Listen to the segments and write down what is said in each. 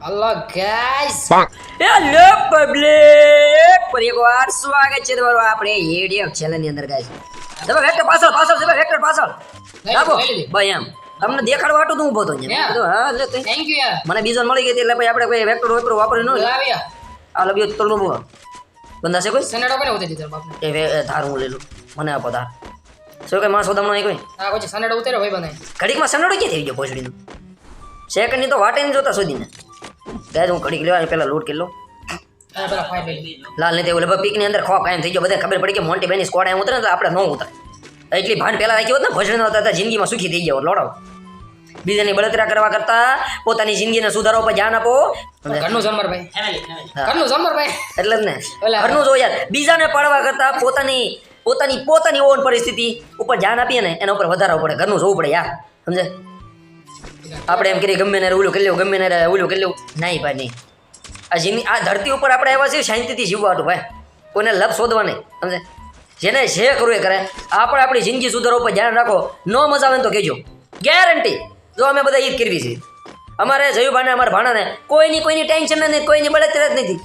Hello guys hello public પર એકવાર સ્વાગત છે તમારું આપણે એડીએફ ચેનલની અંદર ગાઈસ તમે વેક્ટર પાછળ પાછળ તમે વેક્ટર પાછળ. લાગો ભાઈ એમ. તમને દેખાડવા હાટું તો ઊભો તો. મેં હા લે થેન્ક યુ યાર મને બીજો મળી ગઈ એટલે ભાઈ આપણે કોઈ વેક્ટર વેક્ટર વાપરી ન લાવ્યા આ લબ્યો તલનો બો બંદા છે કોઈ? સનેડો કોને ઉતારી દીધો બાપ એ ધાર હું લઈ લઉં મને આપો ધાર. શું કે માણસ સોદામણો એ કોઈ? આ પછી સનેડો ઉતાર્યો ભાઈ બનાય. ઘડીકમાં સનેડો કે થઈ ગયો પોસડીનો સેકન્ડની તો વાટે ન જોતા સુધીને. ગાય હું ઘડીક લેવા પેલા લૂટ લઈ લાલ ને તે ઓલે પીકની અંદર ખો કાયમ થઈ ગયો. બધા ખબર પડી કે મોન્ટી બેની સ્કોડ એમ ઉતરે ને તો આપણે ન ઉતરે. એટલી ભાન પહેલા રાખી હોત ને ભજન હતા જિંદગીમાં સુખી થઈ ગયો લોડો. બીજાની બળતરા કરવા કરતા પોતાની જિંદગીને સુધારો પર ધ્યાન આપો? ઘરનું જમર ભાઈ. ઘરનું જમર ભાઈ. એટલે જ ને. ઘરનું જો યાર. બીજાને પાડવા કરતા પોતાની પોતાની પોતાની ઓન પરિસ્થિતિ ઉપર ધ્યાન આપીએ ને એના ઉપર વધારવું પડે. ઘરનું જોવું પડે યાર. સમજે? આપણે એમ કરીએ ગમે ને ઓલું કરી લેવું ગમે ને ઓલું કરી લેવું. નહીં ભાઈ નહીં. આ જીની આ ધરતી ઉપર આપણે આવ્યા છીએ શાંતિથી જીવવાનું ભાઈ. કોઈને લપ શોધવા નહીં સમજે? જેને જે કરવું એ કરે. આપણે આપણી જિંદગી સુધારો ઉપર ધ્યાન રાખો. ન મજા આવે ને તો કહેજો. ગેરંટી જો અમે બધા ઈદ કરવી છે. અમારે જયુભાને અમારા ભાણાને કોઈની કોઈની ટેન્શન નથી કોઈની બળતર જ નથી.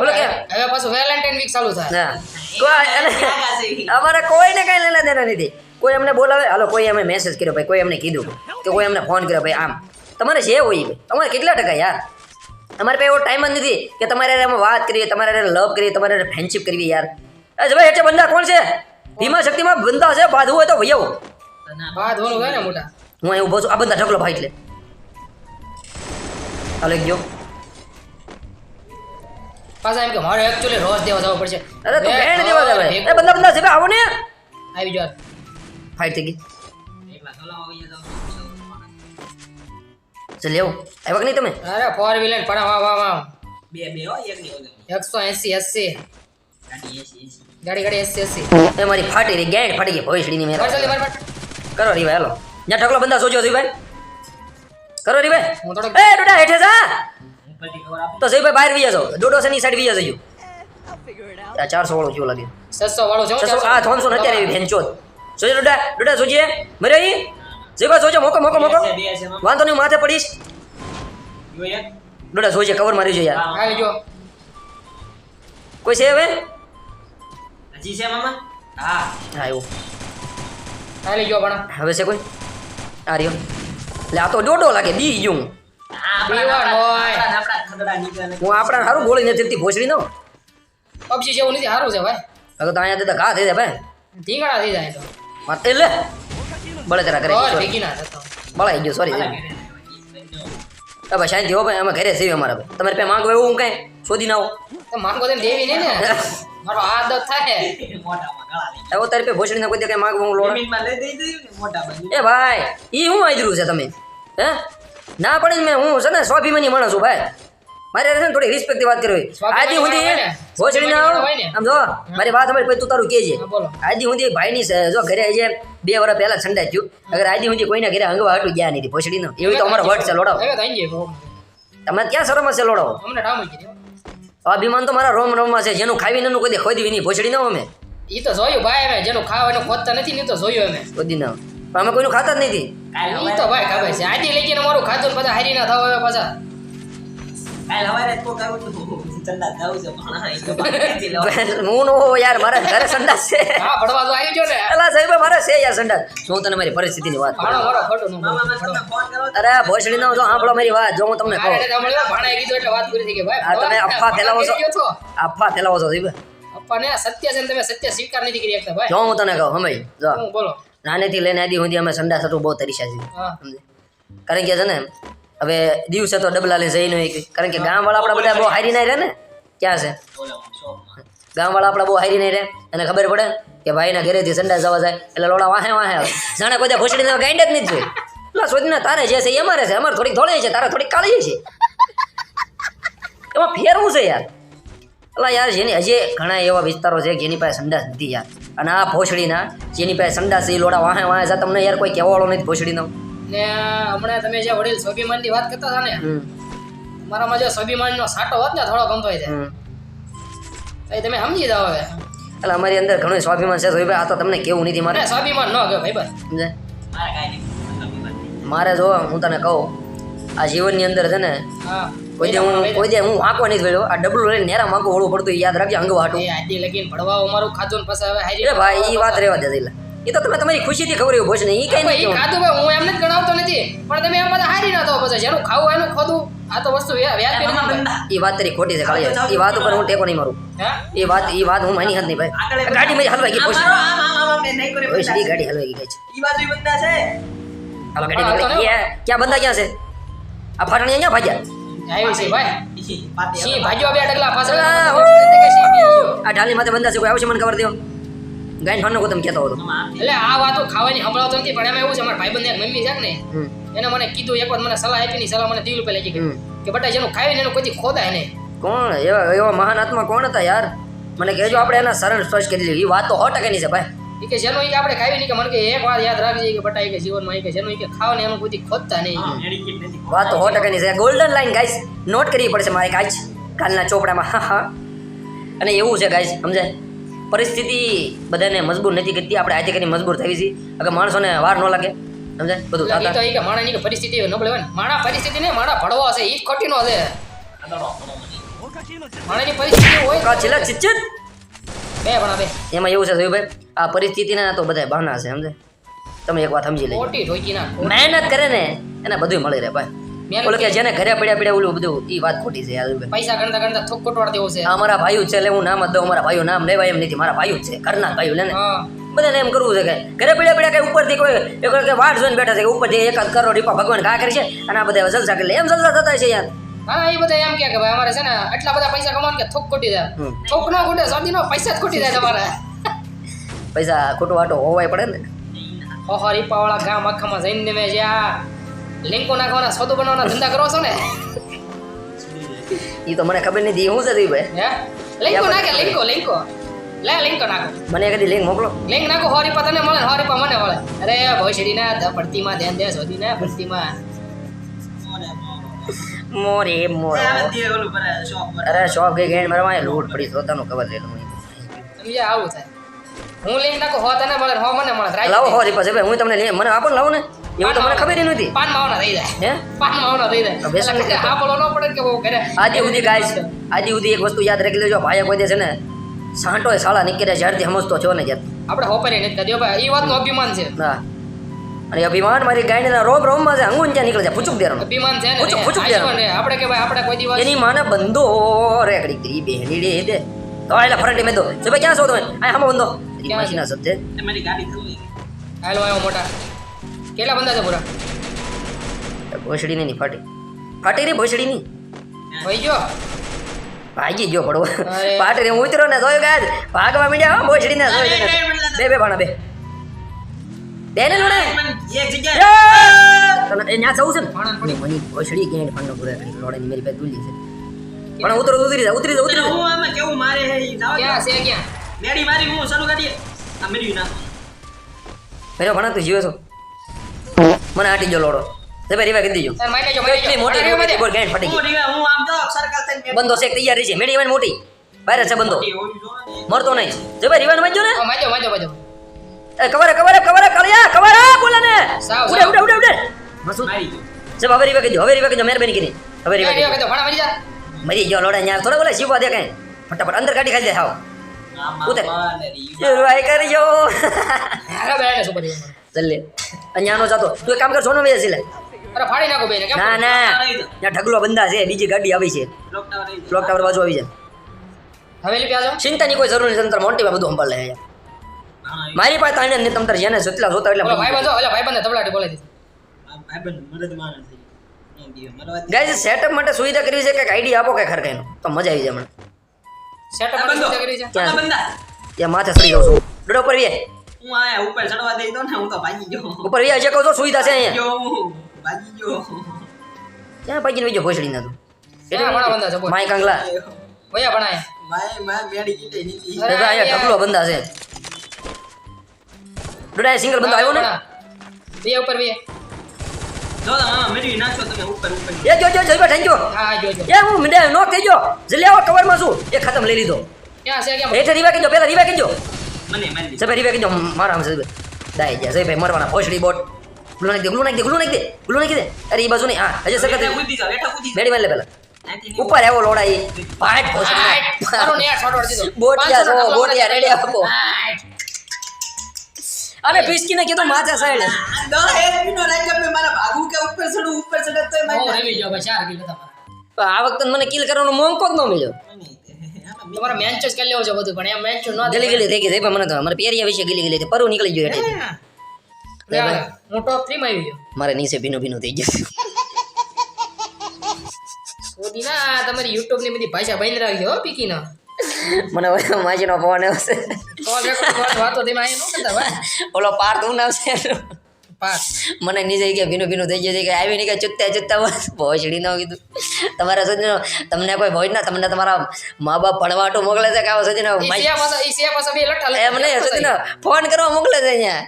બોલો કે? હવે પાછું વેલેન્ટાઇન વીક ચાલુ થાય. ના કોઈ અને અમારે કોઈને કઈ લેના દેના નથી. કોઈ અમને બોલાવે? હાલો કોઈ અમે મેસેજ કર્યો ભાઈ કોઈ અમને કીધું કે કોઈ અમને ફોન કર્યો ભાઈ આમ. તમારે જે હોય તમારે કેટલા ટકા યાર? અમારે પાસે એવો ટાઈમ જ નથી કે તમારે અમે વાત કરીએ તમારે લવ કરીએ તમારે ફ્રેન્ડશિપ કરવી યાર. એ જ ભાઈ એટલે બંદા કોણ છે? ભીમા શક્તિમાં બંદા છે બાંધવું હોય તો ભાઈ મોટા. હું અહીં ઊભો છું. આ બંદા ઢગલો ભાઈ એટલે. હાલો ગયો પાછા એમ કે મારે એકચ્યુઅલી રોજ દેવા જવું પડશે. અરે તું ભેણ દેવા ઘર એ બંદા બંદા છે આવો ને. આવી જાવ ફાઇટ થઈ ગઈ ચાલ લેવો આવ્યા કે નહીં તમે અરે ફોર વ્હીલર પણ વાહ વાહ વાહ બે બે હો એક ની એકસો એસી એસી ગાડી ગાડી ગાડી એસી એસી એ મારી ફાટી રહી ગેંડ ફાટી ગઈ ભવિષ્યની મેં કરો રી ભાઈ હાલો જ્યાં ઠકલો બંદા સોજો રી ભાઈ કરો રી ભાઈ હું થોડો એ ડોડા હેઠે જા ઉપરથી ખબર આપો તો જઈ ભાઈ બહાર વી જાઓ ડોડો સની સાઈડ વી જજો આ ચારસો વાળો કયો લાગે સસ્તો વાળો છે. આ ત્રણસો ને અત્યારે એવી સોજો ડોડા ડોડા સોજીએ મરે અહીં? જઈ જોજે મોકો મોકો મોકો. વાંધો નહીં માથે પડીશ. ડોડા સોજે કવર મારી જો યાર. જો. કોઈ છે હવે? હજી છે મામા? હા. હા એવું. આવી જો પણ હવે છે કોઈ? આ રહ્યો. એટલે આ તો ડોડો લાગે બી ગયું હું આપણા સારું બોલી નથી શકતી ભોસડી નો? પબજી જેવું નથી સારું છે ભાઈ. હવે તો અહીંયા ઘા થઈ જાય ભાઈ. ધીંગડા થઈ જાય તો. મારે લે બળતરા કરે ના બળાઈ ગયો સોરી હવે શાંતિ હો ભાઈ અમે ઘરે છીએ અમારા ભાઈ તમારે પે માંગો એવું હું કાંઈ શોધી ના આવો? તો માંગો તેમ દેવી ને. મારો આદત થાય. મોટામાં ગળા લઈ આવો તારી પાસે ભોસડીને કોઈ દી કાંઈ માંગવા હું લોડા એ ભાઈ ઈ હું આદરું છે તમે? હે? ના પડે ને મેં હું છે ને સ્વાભિમાની માણસ છું ભાઈ. મારે છે ને થોડી રિસ્પેક્ટથી વાત કરવી. આજી સુધી. ભોસડી ના. આમ જો મારી વાત સાંભળ પછી તું તારું કહેજે. આજી સુધી ભાઈની જો ઘરે જે બે વર્ષ પહેલા છંડાઈ થયું. અગર આજી સુધી કોઈના ઘરે હંગવા હટું ગયા નથી ભોસડીનો. એવી તો અમારો વટ છે લોડાવો. તમે ક્યાં શરમ હશે લોડાવો? અભિમાન તો મારા રોમ રોમમાં છે જેનું ખાવી નનું કોઈ દી ખોદી નહીં ભોસડી ન અમે. ઈ તો જોયું ભાઈ અમે જેનું ખાવાનું ખોદતા નથી ને તો જોયું અમે. ખોદી ન અમે કોઈનું ખાતા જ નથી. તો ભાઈ ખબર છે. આજે લઈ જઈને મારું ખાતું બધા હારી ના થવા પાછા. કાલ હવારે છે પણ હા, નો યાર મારા ઘરે સંડાસ છે. હા ભણવા તો આવી ગયો ને. અલા સાહેબ મારે છે યાર સંડાસ. શું તને મારી પરિસ્થિતિની વાત ભાણો ખોટું ન અરે ભોસડી નો જો સાંભળો મારી વાત જો હું તમને કહું. એટલે કીધું એટલે વાત પૂરી થઈ ભાઈ તમે અફવા ફેલાવો છો. છો. ફેલાવો છો સાહેબ. સત્ય છે ને તમે સત્ય સ્વીકાર નથી કરી શકતા ભાઈ. જો હું તને કહું સમજ જો. બોલો. નાનેથી લઈને આદી સુધી અમે સંડાસ હતું બહુ તરીશા છીએ કારણ કે છે ને હવે દિવસે તો ડબલા લે જઈ નહીં કારણ કે ગામવાળા આપણા બધા બહુ હારી નહીં રહે ને? ક્યાં છે. ગામવાળા આપણા બહુ હારી નહીં રહે. એને ખબર પડે કે ભાઈના ઘરેથી સંડાસ જવા જાય, એટલે લોડા વાહે વાહે જાણે કોઈ ભૂસડીને ગાઈડ જ નથી જોઈ એટલે શોધીને તારે જે છે એ અમારે છે. અમારે થોડીક ધોળી છે. તારે થોડીક કાળી છે. એમાં ફેરવું છે યાર. એટલે યાર જેની હજી ઘણા એવા વિસ્તારો છે જેની પાસે સંડાસ નથી યાર. અને આ ભોસડીના જેની પાસે સંડાસ એ લોડા વાહે વાહે જા તમને યાર કોઈ કહેવાળો નથી ભોસડીનો. ને હમણાં તમે જે વડીલ સ્વાભિમાનની વાત કરતા હતા ને મારામાં તમારામાં જો સ્વાભિમાનનો સાટો હોત ને થોડો ગમતો છે. હમ. એ તમે સમજી જાઓ હવે. એટલે અમારી અંદર ઘણું સ્વાભિમાન છે ભાઈ આ તો તમને કેવું નથી મારે. મને સ્વાભિમાન ન કે ભાઈ બસ. સમજે મારે મારે જો હું તને કહું આ જીવનની અંદર છે ને હા. કોઈ દે હું કોઈ દે હું વાંકો નહીં થયો આ ડબલું લઈને નેરા વાંકો ઓળું પડતું યાદ રાખજે અંગ વાટું એ આજી લગીન ભણવા અમારું ખાધું પછી હવે હારી ભાઈ એ વાત રહેવા દે દિલા એ તો તમે તમારી ખુશીથી ખબર હોય ભોજન એ કઈ નહીં ખાધું ભાઈ હું એમને જ ગણાવતો નથી. પણ તમે એમ બધા હારી ના થો પછી. જેનું ખાવું એનું ખોદું. આ તો વસ્તુ એ વાત તારી ખોટી છે ખાલી એ વાત ઉપર હું ટેકો નહીં મારું. એ વાત એ વાત હું માની હાથ નહીં ભાઈ. ગાડી મેં હલવાઈ ગઈ મારો, છે. ગાડી હલવાઈ ગઈ છે. એ બાજુ બંદા છે. હાલો ગાડી નીકળી ક્યાં ક્યાં બંદા ક્યાં છે? આ ફાટણી અહીંયા ભાગ્યા. આવ્યો છે ભાઈ. ભાગ્યો બે ડગલા ગયો. આ ઢાલી માથે બંદા છે કોઈ આવશે મને ખબર દો ગાયન ફાનો ગોતમ તમે કહેતો હતો. એટલે આ વાતો ખાવાની સંભળાવતો નથી પણ એમાં એવું છે મારા ભાઈબંધ એક મમ્મી છે ને એને મને કીધું એક વાર મને સલાહ આપી ની સલાહ મને દિલ રૂપિયા લાગી ગઈ કે બટા જેનું ખાય ને એનું કોઈ ખોદાય નહીં. કોણ? એવા એવા મહાન આત્મા કોણ હતા યાર? મને કહેજો આપણે એના સરળ સ્પર્શ કરી લઈએ. એ વાત તો સો ટકાની છે ભાઈ. એ કે જેનું કે આપણે ખાવી નહીં કે મને કે એક વાર યાદ રાખજે કે બટા કે જીવનમાં કે જેનું કે ખાવ ને એનું કોઈ ખોદતા નહીં. વાત તો સો ટકાની છે. ગોલ્ડન લાઈન ગાઈસ નોટ કરવી પડશે મારે કાચ કાલના ચોપડામાં. હા હા અને એવું છે ગાઈસ સમજાય? પરિસ્થિતિ બધાને મજબૂર નથી કરતી. આપણે આજે કરીને મજબૂર થઈ છે. અગર માણસોને વાર ન લાગે સમજાય? બધું તો કે માણાની પરિસ્થિતિ નબળી હોય ને માણા પરિસ્થિતિ ને માણા ભડવો હશે ઈ જ ખોટી નો છે. માણાની પરિસ્થિતિ હોય કા છેલ્લા ચિચ્ચિત બે ભણા બે. એમાં એવું છે ભાઈ આ પરિસ્થિતિના તો બધા બહાના છે સમજે તમે એક વાત સમજી ના મહેનત કરે ને એને બધું મળી રહે ભાઈ. ઓલો કે જેને ઘરે પડ્યા પડ્યા ઓલું બધું એ વાત ખોટી છે યાર પૈસા ગણતા ગણતા થોક કોટવાડ દેવો છે. અમારા ભાઈઓ છે એટલે હું નામ જ દઉં અમારા ભાઈઓ નામ લેવાય એમ નથી મારા ભાઈઓ છે ઘરના ભાઈઓ લે ને. બધાને એમ કરવું છે કે ઘરે પડ્યા પડ્યા કઈ ઉપરથી કોઈ એક કે વાટ જોઈને બેઠા છે કે ઉપરથી એકાદ કરોડ રૂપિયા ભગવાન ઘા કરી છે અને આ બધા જલસા કરી એમ જલસા થતા છે યાર. હા એ બધા એમ કે ભાઈ અમારે છે ને આટલા બધા પૈસા કમાવાનું કે થોક ખોટી જાય. થોક નો ખોટે સદી નો પૈસા જ ખોટી જાય તમારા. પૈસા ખોટો વાટો હોવાય પડે ને. ઓહો રીપાવાળા ગામ આખામાં જઈને મેં જ્યાં લિંકો નાખવાના સોદો બનાવવાના ધંધા કરો છો ને? એ તો મને ખબર નથી હું છે ભાઈ? હે? લિંકો નાખે લિંકો લિંકો. લે લિંકો નાખો. મને કદી લિંક મોકલો. લિંક નાખો હોરી રૂપિયા તને મળે હોરી પા મને મળે. અરે ભોસડી ના ભરતીમાં ધ્યાન દે શોધી ના ભરતીમાં મોરે, મોરે. તે. અરે શોપ ગઈ ગઈ મારવા લૂટ પડી સોતાનું ખબર લેલું સમજ્યા? આવું થાય. હું લઈ નાખો હો તને મળે હો મને મળે લાવો હોરી પાસે ભાઈ હું તમને મને આપો ને લાવો ને. એવું તો મને ખબર નથી. પાન માવના થઈ જાય. હે? પાન માવના થઈ જાય. બેસન આ બોલો ન. પડે કે બહુ કરે. આજે સુધી ગાઈસ આજે સુધી એક વસ્તુ યાદ રાખી લેજો ભાઈ કોઈ દે છે ને સાંટો એ સાળા નીકળે જ્યારથી સમજતો છો ને જ્યાં આપણે હોપરી નથી કર્યો ભાઈ એ વાતનું અભિમાન છે. હા. અને અભિમાન મારી ગાયના રોમ રોમમાં છે અંગુન ત્યાં નીકળે છે પૂછુક દેરો અભિમાન છે ને. પૂછું, પૂછું દેરો આપણે કે ભાઈ આપણે કોઈ દિવસ એની માને બંધો રેકડી કડી તી દે. તો ફરટી મેદો જો ભાઈ ક્યાં છો તમે આ હમો બંધો ક્યાં છે? માસીના શબ્દ તમારી ગાડી થવી. હાલો આયો મોટા કેટલા બંદા છે પૂરા ભોસડી ની ફાટી ફાટી રે ભોસડી ની ભાઈ જો ભાગી ગયો પડવો. પાટી રે ઉતરો ને જોયો ગાજ ભાગવા મીડ્યા હો ભોસડી ને અરે, બે બે ભાણા બે બે ને લોડે એક જગ્યા તને એ ન્યા જવું છે ને ભાણા ભોસડી કે ફાંડો પૂરા કરી લોડે ની મારી પે દુલી છે પણ ઉતરો ઉતરી જા ઉતરી જા ઉતરી જા. હું આમાં કેવું મારે હે ઈ? જાઓ ક્યાં. છે ક્યાં? મેડી મારી હું શરૂ કરીએ આ મેળવી નાખો મેરો ભણા તું જીવે છો? મને આટી જો લોડો. તે ભાઈ રીવા કરી દેજો. મારી લેજો મારી મોટી લેજો મોટી બોલ ગાંઠ ફાટી હું ગઈ રીવા, હું આમ જો સરકાર થઈને મેળી બંધો છે તૈયાર રહી છે. મેડી વાન મોટી. બહાર છે ને. મરતો નહીં. જે ભાઈ રીવાન વાંચો ને. માજો માજો માજો એ કવર કવર કવર કળિયા કવર બોલે ને. ઉડે. ઉડે ઉડે ઉડે. મસૂદ મારી. જબ હવે રીવા કીધું હવે રીવા કીધું. મહેરબાની કરી હવે રીવા કીધું ગયો ભાણા મરી જા. મરી ગયો લોડા યાર થોડા બોલે શિવા દે કઈ. ફટાફટ અંદર ગાડી ખાલી દે હાવ. ઉતર. બેને સુપર હીરો જલ્દી અહીંયાનો જતો. તું એક કામ કર સોનો વેચી લે. અરે ફાડી નાખો બેને કેમ ના ના. ત્યાં ઢગલો બંધા છે બીજી ગાડી આવી છે. ક્લોક ટાવર બાજુ આવી જાય. હવેલી પે આજો ચિંતાની કોઈ જરૂર નથી તંત્ર મોન્ટીમાં બધું સંભાળ લે. મારી પાસે તાણે ને તમતર જેને જેટલા જોતા એટલે ભાઈ બંધો ઓલા ભાઈ બંધો તબલાટી બોલે દીધી. ભાઈ ભાઈબંધ મદદ માણસ છે. ગાઈઝ સેટઅપ માટે સુવિધા કરવી છે કે આઈડી આપો કે ખરકાઈનો તો મજા આવી જાય મને. સેટઅપ આ કરી છે? આ બંધા. ત્યાં માથે સડી જાવ છું. ડડો ઉપર વીએ હું આયા ઉપર ચડવા દઈ દો ને હું તો ભાગી ગયો. ઉપર વીએ જે કહો છો સુવિધા છે અહીંયા. ગયો હું ભાગી ગયો. ક્યાં પાકીને વીજો ભોસડી ના તું? એટલે ભણા બંધા છે માય કાંગલા. ભૈયા ભણાય. દાદા ઢગલો છે. સિંગલ બંધ આવ્યો ને? બે ઉપર બે જો તો મામા નાખો તમે ઉપર ઉપર એ જો જો જઈબા થેન્ક યુ હા એ હું મિડે નો કહેજો જલ્દી આવો કવરમાં છું એ ખતમ લઈ લીધો ક્યાં છે ક્યાં હેઠે રીવા કીધો પેલા રીવા કીધો મને. રીવા કીધો મારા આમ છે દાઈ જા છે મરવાના ભોસડી બોટ ગ્લુ નાખી દે ગ્લુ નાખી દે ગ્લુ નાખી દે ગ્લુ નાખી દે અરે એ બાજુ નહીં હા જાઓ, હેઠા મેડી મારી લે પેલા ઉપર એવો લોડાઈ ભાટ વાર બોટિયા રેડી આપો આઠ. અને પિસ્કીને કીધું માથા સાઈડ દો એક મિનિટ રાખ્યો મે મારા ભાગું કે ઉપર ચડું ઉપર ચડે તો મારી રમી ગયો ભાઈ ચાર કિલો તમારા. આ વખતે મને કિલ કરવાનો મોકો જ ન મળ્યો. તમારા મેચ જ કરી લેવો છો બધું પણ એમ મેચ ન ગલી ગલી થઈ ગઈ થઈ મને તો મારા પેરિયા વિશે ગલી ગલી પરુ નીકળી ગયો એટલે હું. ટોપ 3 માં આવી ગયો. મારે નીચે ભીનું ભીનું થઈ ગયું. મોદી ના તમારી યુટ્યુબની બધી ભાષા બંધ રાખજો હો પીકી ના મને હવે માજીનો ફોન આવશે. ઓલો પાર તું આવશે મને નીચે કે ભીનું ભીનું થઈ ગયું કે આવી નહીં કે ચૂત્તા ચૂત્તા ભોજડી ન કીધું. તમારા સજનો તમને કોઈ ભોજ ના તમને તમારા મા બાપ ભણવાટું મોકલે છે કે આવો સજનો એમ નહીં સજનો ફોન કરવા મોકલે છે અહીંયા.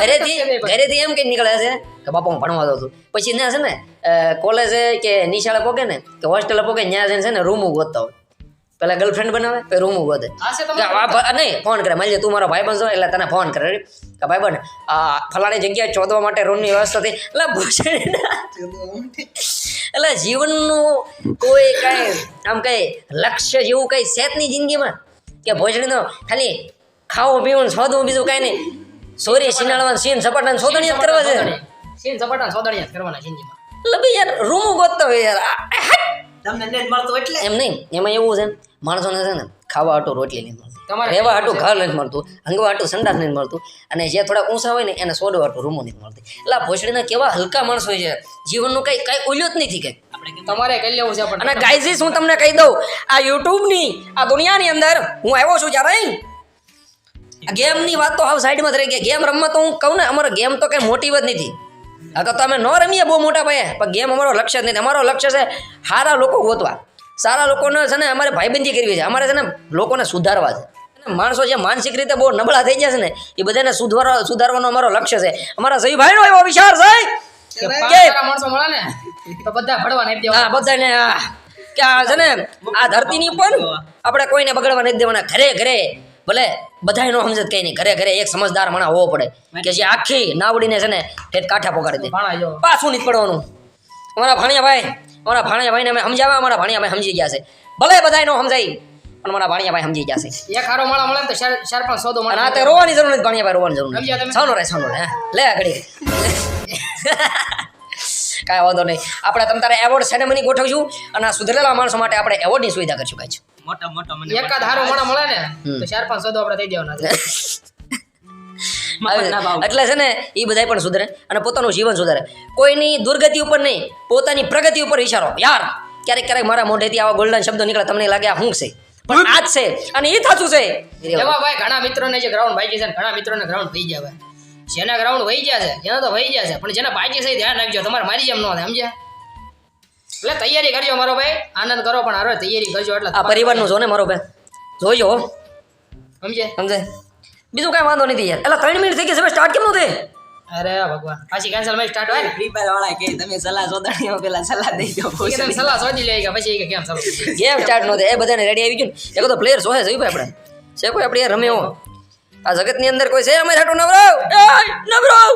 ઘરેથી. ઘરેથી એમ કઈ નીકળે છે કે બાપા હું ભણવા દઉં છું. પછી ત્યાં છે ને કોલેજે કે નિશાળે પોકે ને કે હોસ્ટેલે પોકે ત્યાં જઈને છે ને રૂમ ગોતતા હોય પેલા ગર્લફ્રેન્ડ બનાવે પછી રૂમ વધે છે નહીં ફોન કરે. માની તું મારો ભાઈ બનશો એટલે તને ફોન કરે. કે ભાઈ બન આ ફલાણી જગ્યાએ ચોદવા માટે રૂમની વ્યવસ્થા થઈ. એટલે ભૂષણ એટલે જીવનનું કોઈ કાંઈ આમ કંઈ લક્ષ્ય જેવું કંઈ સેતની જિંદગીમાં. કે ભોજનીનો ખાલી ખાવું પીવું શોધવું બીજું કાંઈ નહીં. સોરી સિનાળવાનું સીન સપાટાને જ કરવા છે. સીન સપાટા સોદણિયા જ કરવાના જિંદગીમાં. એટલે ભાઈ યાર રૂમ ગોતતો હોય યાર. તમને નેટ મળતો એટલે? એમ નહીં એમાં એવું છે. માણસોને છે ને ખાવા હાટું રોટલી નહીં મળતી. તમારે રહેવા હાટું ઘર નથી મળતું હંગવા હાટું સંડાસ નથી મળતું અને જે થોડા ઊંચા હોય ને એને સોડવા હાટું રૂમો નથી મળતી. એટલે ભોસડીના કેવા હલકા માણસો છે. જીવનનું કઈ કઈ ઉલ્યોત જ નથી કઈ. તમારે કહી લેવું છે અને ગાઈઝીસ હું તમને કહી દઉં આ યુટ્યુબની આ દુનિયાની અંદર હું આવ્યો છું જ્યારે આ ગેમની વાત તો હાવ સાઈડમાં જ રહી ગઈ. ગેમ રમવા તો હું કહું ને અમારો ગેમ તો કઈ મોટી જ નથી. હા તો તમે ન રમીએ બહુ મોટા ભાઈ પણ ગેમ અમારો લક્ષ્ય જ નથી. અમારો લક્ષ્ય છે સારા લોકો ગોતવા. સારા લોકોને છે ને અમારે ભાઈબંધી કરવી છે. અમારે છે ને લોકોને સુધારવા છે. માણસો જે માનસિક રીતે બહુ નબળા થઈ ગયા છે ને એ બધાને સુધારવા સુધારવાનો અમારો લક્ષ્ય છે. અમારા સહી ભાઈનો એવો વિચાર છે. કે માણસો મળે ને તો બધા ભણવા નહીં દેવા હા બધાને આ કે આ છે ને આ ધરતીની પણ આપણે કોઈને બગડવા નથી દેવાના. ઘરે ઘરે ભલે બધા એનો સમજત કઈ નહીં. ઘરે ઘરે એક સમજદાર માણા હોવો પડે. કે જે આખી નાવડીને છે ને ઠેઠ કાંઠા પગાડી દે. પાછું નીકળવાનું. પડવાનું અમારા ભાણિયા ભાઈ અમારા ભાણિયા ભાઈને અમે સમજાવ્યા અમારા ભાણિયા ભાઈ સમજી ગયા છે. ભલે બધાય નો સમજાય પણ મારા ભાણિયા ભાઈ સમજી ગયા છે. એક હારો માળા મળે તો ચાર પાંચ સોદો અને મળે ના તે રોવાની જરૂર નથી ભાણિયા ભાઈ રોવાની જરૂર નથી. સાનો રે સાનો રે લે આ ઘડી. કાંઈ વાંધો નહીં. આપણે તમ તારે એવોર્ડ સેરેમની ગોઠવશું અને આ સુધરેલા માણસો માટે આપણે એવોર્ડની સુવિધા કરશું કાંઈ મોટા મોટા મને એકાદ હારો માળા મળે ને તો ચાર પાંચ સોદો આપણે થઈ દેવાના છે. એટલે છે ને એ બધાય પણ સુધરે અને પોતાનું જીવન સુધારે. કોઈની દુર્ગતિ ઉપર નહીં પોતાની પ્રગતિ ઉપર વિચારો યાર ક્યારેક ક્યારેક મારા મોઢેથી આવા ગોલ્ડન શબ્દો નીકળે તમને લાગે આ હું છે? પણ આ જ છે અને એ થતું છે. એમાં ભાઈ ઘણા મિત્રોને જે ગ્રાઉન્ડ ભાઈ છે ઘણા મિત્રોને ગ્રાઉન્ડ થઈ જાય જેના ગ્રાઉન્ડ વહી ગયા છે એના તો વહી ગયા છે પણ જેના બાકી છે ધ્યાન રાખજો તમારે મારી જેમ ન થાય સમજ્યા? એટલે તૈયારી કરજો મારો ભાઈ આનંદ કરો પણ હારો તૈયારી કરજો એટલે આ પરિવારનું જો ને મારો ભાઈ. જોજો. સમજે સમજે બીજું કાંઈ વાંધો નથી યાર. એટલે ત્રણ મિનિટ થઈ ગઈ છે સ્ટાર્ટ કેમ નું થાય? અરે ભગવાન પાછી કેન્સલ મેં સ્ટાર્ટ હોય ફ્રી ફાયર વાળા કે તમે સલાહ સોદાણીઓ પેલા સલાહ દઈ દો તમે સલાહ શોધી લઈ કે પછી કે કેમ ચાલુ ગેમ સ્ટાર્ટ નો થાય? એ બધાને રેડી આવી ગયું ને? એક તો પ્લેયર સોહે જોઈ ભાઈ આપણે? છે કોઈ આપણે યાર રમે એવો આ જગતની અંદર કોઈ છે? અમારે હાટું નવરાવ? નવરાવ!